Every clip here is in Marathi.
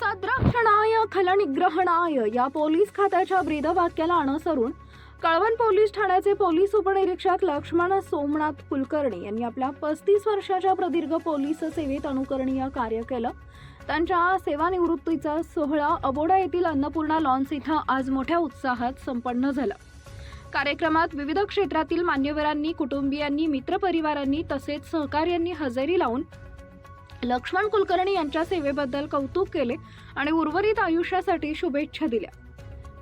सद्रक्षणाय खलनिग्रहणाय या पोलीस खात्याच्या ब्रीदवाक्याला अनुसरून कळवण पोलीस ठाण्याचे पोलीस उपनिरीक्षक लक्ष्मण सोमनाथ कुलकर्णी यांनी आपल्या पस्तीस वर्षाच्या प्रदीर्घ पोलीस सेवेत अनुकरणीय कार्य केलं. त्यांच्या सेवानिवृत्तीचा सोहळा अबोडा येथील अन्नपूर्णा लॉन्स इथं आज मोठ्या उत्साहात संपन्न झाला. कार्यक्रमात विविध क्षेत्रातील मान्यवरांनी कुटुंबियांनी मित्रपरिवारांनी तसेच सहकार्यांनी हजेरी लावून लक्ष्मण कुलकर्णी यांच्या सेवेबद्दल कौतुक केले आणि उर्वरित आयुष्यासाठी शुभेच्छा दिल्या.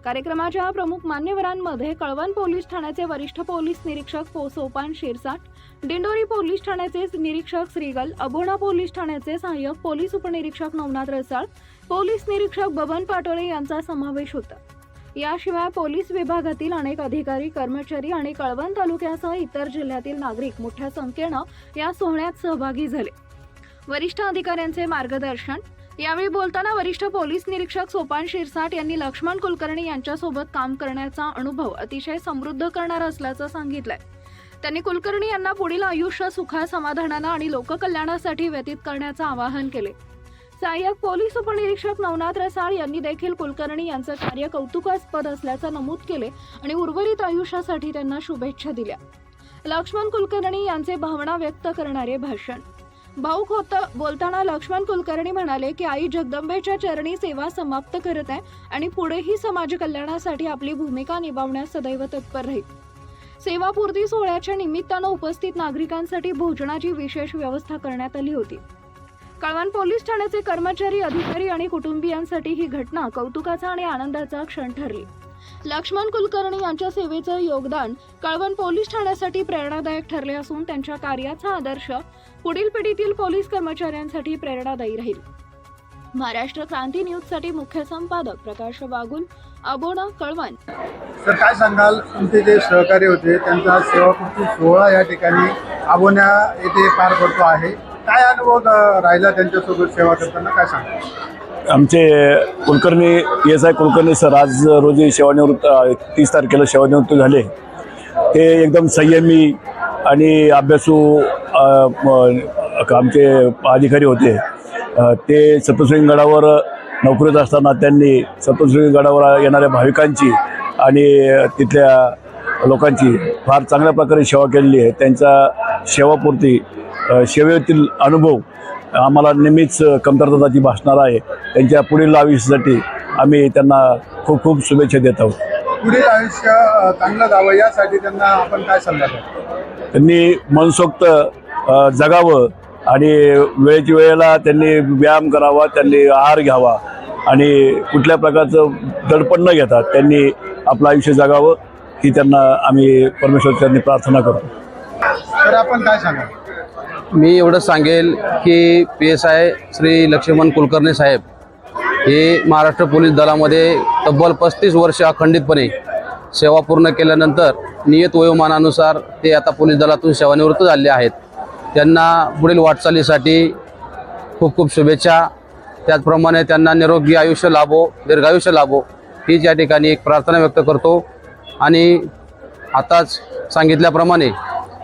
कार्यक्रमाच्या प्रमुख मान्यवरांमध्ये कळवण पोलीस ठाण्याचे वरिष्ठ पोलीस निरीक्षक पो. सोपान शिरसाट दिंडोरी पोलीस ठाण्याचे निरीक्षक श्रीगल अभोणा पोलीस ठाण्याचे सहाय्यक पोलीस उपनिरीक्षक नवनाथ रसाळ पोलीस निरीक्षक बबन पाटोळे यांचा समावेश होता. याशिवाय पोलीस विभागातील अनेक अधिकारी कर्मचारी आणि कळवण तालुक्यासह इतर जिल्ह्यातील नागरिक मोठ्या संख्येनं या सोहळ्यात सहभागी झाले. वरिष्ठ अधिकाऱ्यांचे मार्गदर्शन. यावेळी बोलताना वरिष्ठ पोलीस निरीक्षक सोपान शिरसाट यांनी लक्ष्मण कुलकर्णी यांच्यासोबत काम करण्याचा अनुभव अतिशय समृद्ध करणारा असल्याचं सांगितलंय. त्यांनी कुलकर्णी यांना पुढील आयुष्य सुखा समाधानानं आणि लोककल्याणासाठी व्यतीत करण्याचं आवाहन केले. सहाय्यक पोलीस उपनिरीक्षक नवनाथ रसाळ यांनी देखील कुलकर्णी यांचं कार्य कौतुकास्पद असल्याचं नमूद केले आणि उर्वरित आयुष्यासाठी त्यांना शुभेच्छा दिल्या. लक्ष्मण कुलकर्णी यांचे भावना व्यक्त करणारे भाषण. भाऊक होतं बोलताना लक्ष्मण कुलकर्णी म्हणाले की आई जगदंबेच्या चरणी सेवा समाप्त करत आहे आणि पुढेही समाज कल्याणासाठी आपली भूमिका निभावण्यास सदैव तत्पर राहील. सेवापूर्ती सोहळ्याच्या निमित्तानं उपस्थित नागरिकांसाठी भोजनाची विशेष व्यवस्था करण्यात आली होती. कळवण पोलीस ठाण्याचे कर्मचारी अधिकारी आणि कुटुंबियांसाठी ही घटना कौतुकाचा आणि आनंदाचा क्षण ठरली. लक्ष्मण कुलकर्णी यांच्या सेवेचं योगदान कळवण पोलीस ठाण्यासाठी प्रेरणादायक ठरले असून त्यांच्या कार्याचा आदर्श पुढील पिढीतील पोलीस कर्मचाऱ्यांसाठी प्रेरणादायी राहील. महाराष्ट्र क्रांती न्यूजसाठी मुख्य संपादक प्रकाश बागुल अबोणा कळवण. सर काय सांगाल? तुमचे जे सहकारी होते त्यांचा सेवापूर्ती सोहळा या ठिकाणी आबोण्या येथे पार पडतो आहे. काय अनुभव राहिला त्यांच्यासोबत सेवा करताना? काय सांगाल? आमचे Kulkarni S I Kulkarni sir आज रोजी सेवानिवृत्त तीस तारखेला सेवानिवृत्त झाले. ते एकदम संयमी आणि अभ्यासू आमचे अधिकारी होते. ते सप्तशृंगी गडावर नोकरीत असताना त्यांनी सप्तशृंगी गडावर येणाऱ्या भाविकांची आणि तिथल्या लोकांची फार चांगल्या प्रकारे सेवा केलेली आहे. त्यांचा सेवापूर्ती सेवेतील अनुभव आम्हाला नेहमीच कमतरताची भासणार आहे. त्यांच्या पुढील आयुष्यासाठी आम्ही त्यांना खूप खूप शुभेच्छा देत आहोत. पुढील आयुष्य चांगलं जावं यासाठी त्यांना आपण काय सल्ला त्यांनी मनसोक्त जगावं आणि वेळेच्या वेळेला त्यांनी व्यायाम करावा त्यांनी आहार घ्यावा आणि कुठल्या प्रकारचं दडपण न घेता त्यांनी आपलं आयुष्य जगावं ही त्यांना आम्ही परमेश्वरच्यांनी प्रार्थना करतो. तर आपण काय सांगाल? मी एवढं सांगेल की P S I Shri Laxman Kulkarni साहेब हे महाराष्ट्र पोलीस दलामध्ये तब्बल पस्तीस वर्ष अखंडितपणे सेवा पूर्ण केल्यानंतर नियत वयोमानानुसार ते आता पोलीस दलातून सेवानिवृत्त झाले आहेत. त्यांना पुढील वाटचालीसाठी खूप खूप शुभेच्छा. त्याचप्रमाणे त्यांना निरोगी आयुष्य लाभो दीर्घायुष्य लाभो हीच या ठिकाणी एक प्रार्थना व्यक्त करतो. आणि आताच सांगितल्याप्रमाणे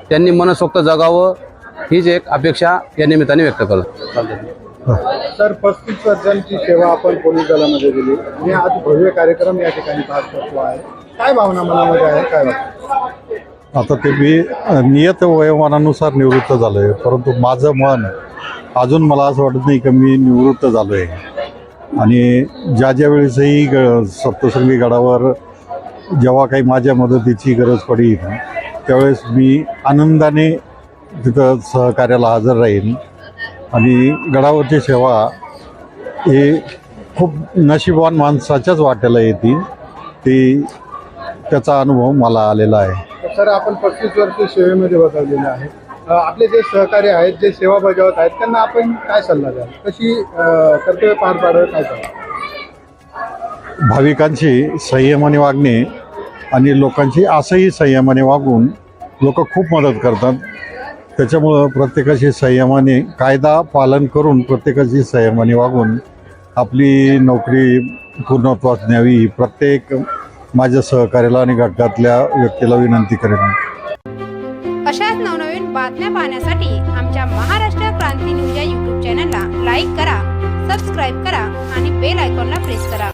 त्यांनी मनसोक्त जगावं हीच एक अपेक्षा या निमित्ताने व्यक्त करतो. तर पस्तीस वर्षांची सेवा आपण पोलीस दलामध्ये दिली. आणि आज भव्य कार्यक्रम या ठिकाणी पार पडतो आहे. काय भावना मनामध्ये आहे? काय वाटतं? आता ते मी नियत वयोमानानुसार निवृत्त झालो आहे परंतु माझं मन अजून मला असं वाटत नाही की मी निवृत्त झालो आहे आणि ज्या ज्या वेळेसही ग सप्तशृंगी गडावर जेव्हा काही माझ्या मदतीची गरज पडेल त्यावेळेस मी आनंदाने तिथं सहकार्याला हजर राहीन आणि गडावरची सेवा हे खूप नशीबवान माणसाच्याच वाट्याला येते. ती त्याचा अनुभव मला आलेला आहे. तर आपण पस्तीस वर्ष सेवेमध्ये बजावलेले आहे आपले जे सहकारी आहेत जे सेवा बजावत आहेत त्यांना आपण काय सल्ला द्याल? कशी कर्तव्य पार पाडावे काय सांगा भाविकांशी संयमाने वागणे आणि लोकांशी असंही संयमाने वागून लोक खूप मदत करतात. त्याच्यामुळं प्रत्येकाशी संयमाने कायदा पालन करून प्रत्येकाशी संयमाने वागून आपली नोकरी पूर्णत्वास न्यावी ही प्रत्येक माझ्या सहकार्याला आणि घटकातल्या व्यक्तीला विनंती करेन. अशाच नवनवीन बातम्या पाहण्यासाठी आमच्या महाराष्ट्र क्रांती न्यूज या यूट्यूब चॅनलला लाईक करा सबस्क्राईब करा आणि बेल आयकॉनला प्रेस करा.